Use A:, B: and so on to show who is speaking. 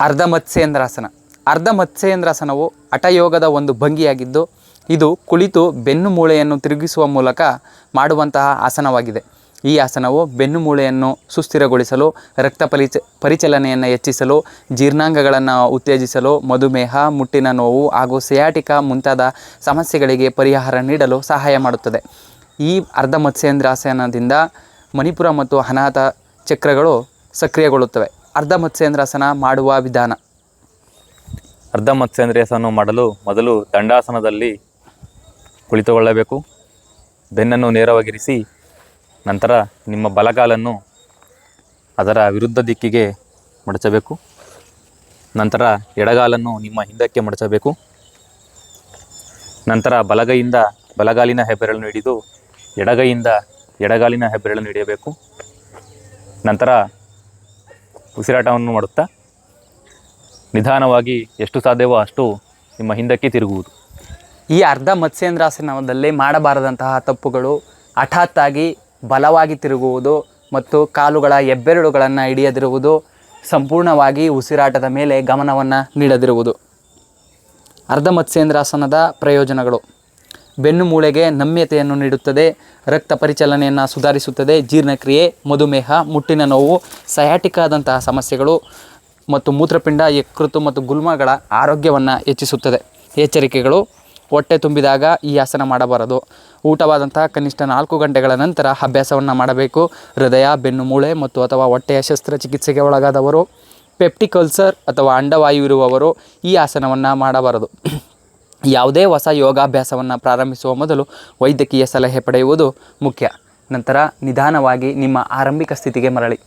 A: ಅರ್ಧ ಮತ್ಸ್ಯೇಂದ್ರಾಸನ ಅರ್ಧ ಮತ್ಸ್ಯೇಂದ್ರಾಸನವು ಹಠಯೋಗದ ಒಂದು ಭಂಗಿಯಾಗಿದ್ದು, ಇದು ಕುಳಿತು ಬೆನ್ನು ಮೂಳೆಯನ್ನು ತಿರುಗಿಸುವ ಮೂಲಕ ಮಾಡುವಂತಹ ಆಸನವಾಗಿದೆ. ಈ ಆಸನವು ಬೆನ್ನು ಮೂಳೆಯನ್ನು ಸುಸ್ಥಿರಗೊಳಿಸಲು, ರಕ್ತ ಪರಿಚ, ಪರಿಚಲನೆಯನ್ನು ಹೆಚ್ಚಿಸಲು, ಜೀರ್ಣಾಂಗಗಳನ್ನು ಉತ್ತೇಜಿಸಲು, ಮಧುಮೇಹ, ಮುಟ್ಟಿನ ನೋವು ಹಾಗೂ ಸಿಯಾಟಿಕ ಮುಂತಾದ ಸಮಸ್ಯೆಗಳಿಗೆ ಪರಿಹಾರ ನೀಡಲು ಸಹಾಯ ಮಾಡುತ್ತದೆ. ಈ ಅರ್ಧ ಮತ್ಸ್ಯೇಂದ್ರಾಸನದಿಂದ ಮಣಿಪುರ ಮತ್ತು ಅನಾಥ ಚಕ್ರಗಳು ಸಕ್ರಿಯಗೊಳ್ಳುತ್ತವೆ. ಅರ್ಧ ಮತ್ಸ್ಯೇಂದ್ರಾಸನ ಮಾಡುವ ವಿಧಾನ.
B: ಅರ್ಧ ಮತ್ಸ್ಯೇಂದ್ರಾಸನ ಮಾಡಲು ಮೊದಲು ದಂಡಾಸನದಲ್ಲಿ ಕುಳಿತುಕೊಳ್ಳಬೇಕು. ಬೆನ್ನನ್ನು ನೇರವಾಗಿರಿಸಿ ನಂತರ ನಿಮ್ಮ ಬಲಗಾಲನ್ನು ಅದರ ವಿರುದ್ಧ ದಿಕ್ಕಿಗೆ ಮಡಚಬೇಕು. ನಂತರ ಎಡಗಾಲನ್ನು ನಿಮ್ಮ ಹಿಂದಕ್ಕೆ ಮಡಚಬೇಕು. ನಂತರ ಬಲಗೈಯಿಂದ ಬಲಗಾಲಿನ ಹೆಬ್ಬೆರಳನ್ನು ಹಿಡಿದು ಎಡಗೈಯಿಂದ ಎಡಗಾಲಿನ ಹೆಬ್ಬೆರಳನ್ನು ಹಿಡಿಯಬೇಕು. ನಂತರ ಉಸಿರಾಟವನ್ನು ಮಾಡುತ್ತಾ ನಿಧಾನವಾಗಿ ಎಷ್ಟು ಸಾಧ್ಯವೋ ಅಷ್ಟು ನಿಮ್ಮ ಹಿಂದಕ್ಕೆ ತಿರುಗುವುದು.
A: ಈ ಅರ್ಧ ಮತ್ಸ್ಯೇಂದ್ರಾಸನದಲ್ಲಿ ಮಾಡಬಾರದಂತಹ ತಪ್ಪುಗಳು ಹಠಾತ್ತಾಗಿ ಬಲವಾಗಿ ತಿರುಗುವುದು ಮತ್ತು ಕಾಲುಗಳ ಹೆಬ್ಬೆರಳುಗಳನ್ನು ಹಿಡಿಯದಿರುವುದು, ಸಂಪೂರ್ಣವಾಗಿ ಉಸಿರಾಟದ ಮೇಲೆ ಗಮನವನ್ನು ನೀಡದಿರುವುದು. ಅರ್ಧ ಮತ್ಸ್ಯೇಂದ್ರಾಸನದ ಪ್ರಯೋಜನಗಳು. ಬೆನ್ನು ಮೂಳೆಗೆ ನಮ್ಯತೆಯನ್ನು ನೀಡುತ್ತದೆ, ರಕ್ತ ಪರಿಚಲನೆಯನ್ನು ಸುಧಾರಿಸುತ್ತದೆ, ಜೀರ್ಣಕ್ರಿಯೆ, ಮಧುಮೇಹ, ಮುಟ್ಟಿನ ನೋವು, ಸಯಾಟಿಕಾದಂತಹ ಸಮಸ್ಯೆಗಳು ಮತ್ತು ಮೂತ್ರಪಿಂಡ ಯಕೃತು ಮತ್ತು ಗುಲ್ಮಗಳ ಆರೋಗ್ಯವನ್ನು ಹೆಚ್ಚಿಸುತ್ತದೆ. ಎಚ್ಚರಿಕೆಗಳು, ಹೊಟ್ಟೆ ತುಂಬಿದಾಗ ಈ ಆಸನ ಮಾಡಬಾರದು. ಊಟವಾದಂತಹ ಕನಿಷ್ಠ ನಾಲ್ಕು ಗಂಟೆಗಳ ನಂತರ ಅಭ್ಯಾಸವನ್ನು ಮಾಡಬೇಕು. ಹೃದಯ, ಬೆನ್ನು ಮೂಳೆ ಮತ್ತು ಅಥವಾ ಹೊಟ್ಟೆಯ ಶಸ್ತ್ರಚಿಕಿತ್ಸೆಗೆ ಒಳಗಾದವರು, ಪೆಪ್ಟಿಕಲ್ಸರ್ ಅಥವಾ ಅಂಡವಾಯು ಇರುವವರು ಈ ಆಸನವನ್ನು ಮಾಡಬಾರದು. ಯಾವುದೇ ಹೊಸ ಯೋಗಾಭ್ಯಾಸವನ್ನು ಪ್ರಾರಂಭಿಸುವ ಮೊದಲು ವೈದ್ಯಕೀಯ ಸಲಹೆ ಪಡೆಯುವುದು ಮುಖ್ಯ. ನಂತರ ನಿಧಾನವಾಗಿ ನಿಮ್ಮ ಆರಂಭಿಕ ಸ್ಥಿತಿಗೆ ಮರಳಿ.